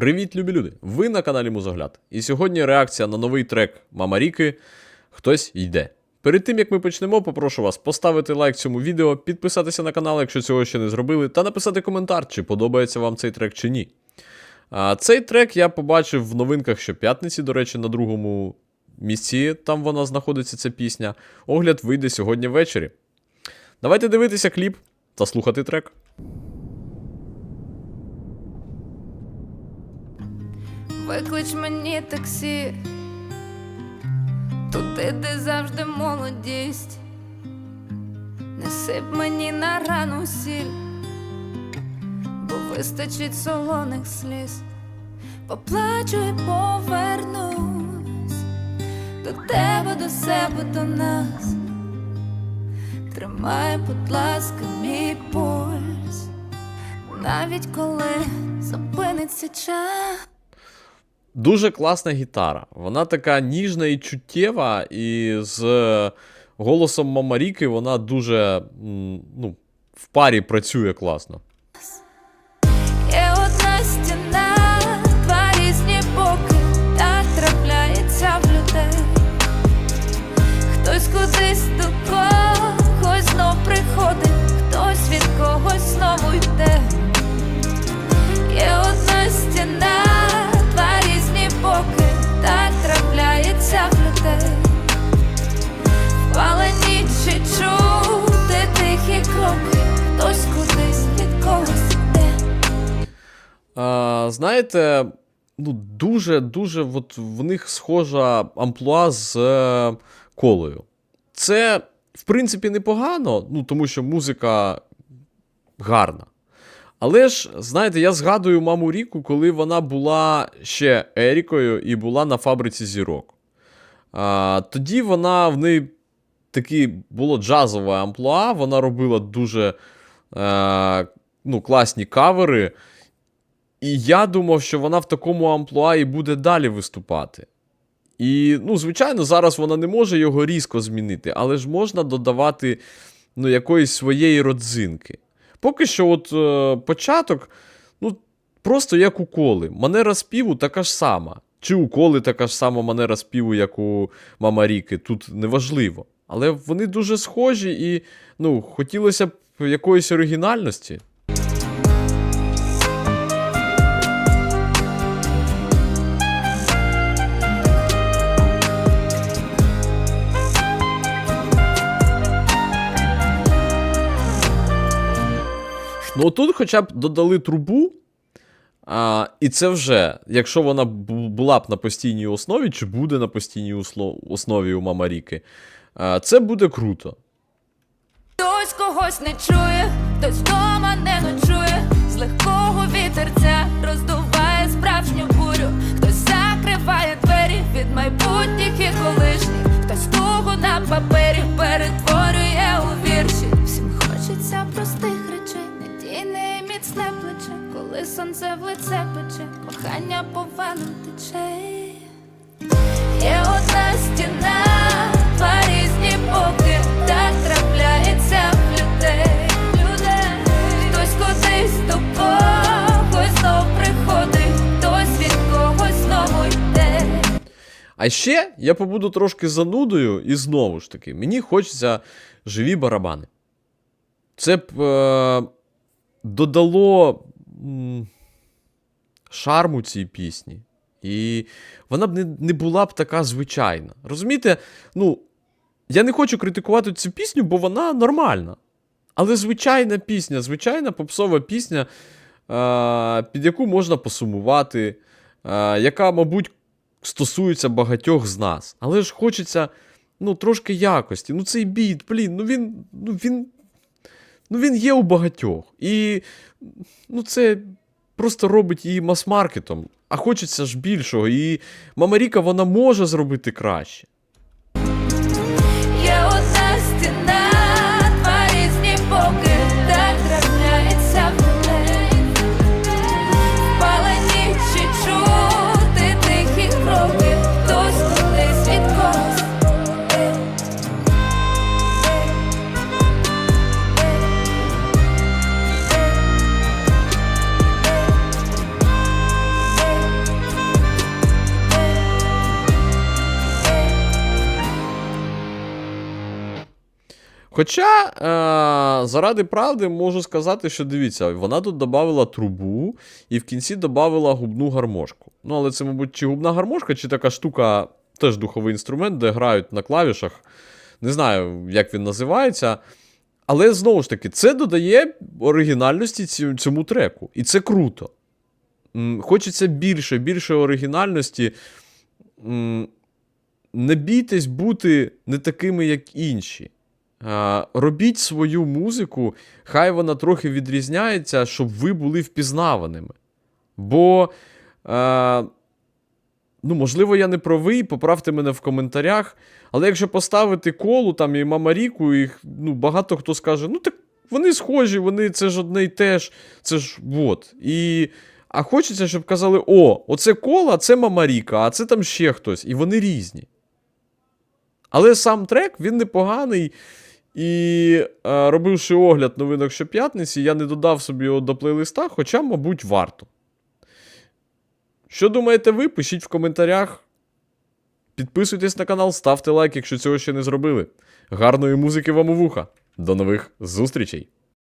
Привіт, любі люди! Ви на каналі Музогляд. І сьогодні реакція на новий трек Мама Ріки Хтось йде. Перед тим як ми почнемо, попрошу вас поставити лайк цьому відео, підписатися на канал, якщо цього ще не зробили, та написати коментар, чи подобається вам цей трек чи ні. А, цей трек я побачив в новинках щоп'ятниці, до речі, на другому місці, там вона знаходиться ця пісня. Огляд вийде сьогодні ввечері. Давайте дивитися кліп та слухати трек. Виклич мені таксі, туди, де завжди молодість, не сип мені на рану сіль, бо вистачить солоних сліз, поплачу і повернусь. До тебе, до себе, до нас. Тримай, будь ласка, мій пульс, навіть коли зупиниться час. Дуже класна гітара. Вона така ніжна і чуттєва, і з е, голосом Мамаріки вона дуже ну, в парі працює класно. Є одна стіна, два різні боки, так трапляється в людей. Хтось кудись А, знаєте, ну, дуже-дуже от в них схожа амплуа з е, колою. Це, в принципі, непогано, ну, тому що музика гарна. Але ж, знаєте, я згадую маму Ріку, коли вона була ще Ерікою і була на фабриці зірок. А, тоді вона в неї такі було джазове амплуа, вона робила дуже е, ну, класні кавери. І я думав, що вона в такому амплуа і буде далі виступати. І, ну, звичайно, зараз вона не може його різко змінити, але ж можна додавати ну, якоїсь своєї родзинки. Поки що, от е, початок, ну, просто як у коли. Манера співу така ж сама. Чи у коли така ж сама манера співу, як у Мама Ріки, тут неважливо. Але вони дуже схожі і ну, хотілося б якоїсь оригінальності. Ну, тут хоча б додали трубу, а, і це вже, якщо вона була б на постійній основі, чи буде на постійній основі у Мама Ріки, а, це буде круто. Хтось когось не чує, хтось вдома не ночує, коли сонце в лице пече, кохання по венам тече. Є одна стіна, два різні боки, так трапляється в людей. людей. Хтось кудись до когось знов приходить, хтось від когось знову йде. А ще я побуду трошки занудою, і знову ж таки, мені хочеться живі барабани. Це б е, додало шарму цій пісні. І вона б не, не була б така звичайна. Розумієте? Ну, я не хочу критикувати цю пісню, бо вона нормальна. Але звичайна пісня, звичайна попсова пісня, е, під яку можна посумувати, е, яка, мабуть, стосується багатьох з нас. Але ж хочеться ну, трошки якості. Ну, цей біт, блін, ну він, ну він, ну він є у багатьох. І ну, це просто робить її мас-маркетом. А хочеться ж більшого. І Мамаріка вона може зробити краще. Хоча, е, заради правди, можу сказати, що дивіться, вона тут додавала трубу і в кінці додавала губну гармошку. Ну, але це, мабуть, чи губна гармошка, чи така штука, теж духовий інструмент, де грають на клавішах. Не знаю, як він називається. Але знову ж таки, це додає оригінальності цьому треку. І це круто. Хочеться більше, більше оригінальності. Не бійтесь бути не такими, як інші. Робіть свою музику, хай вона трохи відрізняється, щоб ви були впізнаваними. Бо, е, ну, можливо, я не правий, поправте мене в коментарях. Але якщо поставити колу там і Мамаріку, їх ну, багато хто скаже: ну так вони схожі, вони це ж одне й те ж, це ж вот. І, а хочеться, щоб казали: о, оце кола, це Мамаріка, а це там ще хтось. І вони різні. Але сам трек він непоганий. І е, робивши огляд новинок щоп'ятниці, я не додав собі його до плейлиста, хоча, мабуть, варто. Що думаєте ви? Пишіть в коментарях. Підписуйтесь на канал, ставте лайк, якщо цього ще не зробили. Гарної музики вам у вуха. До нових зустрічей!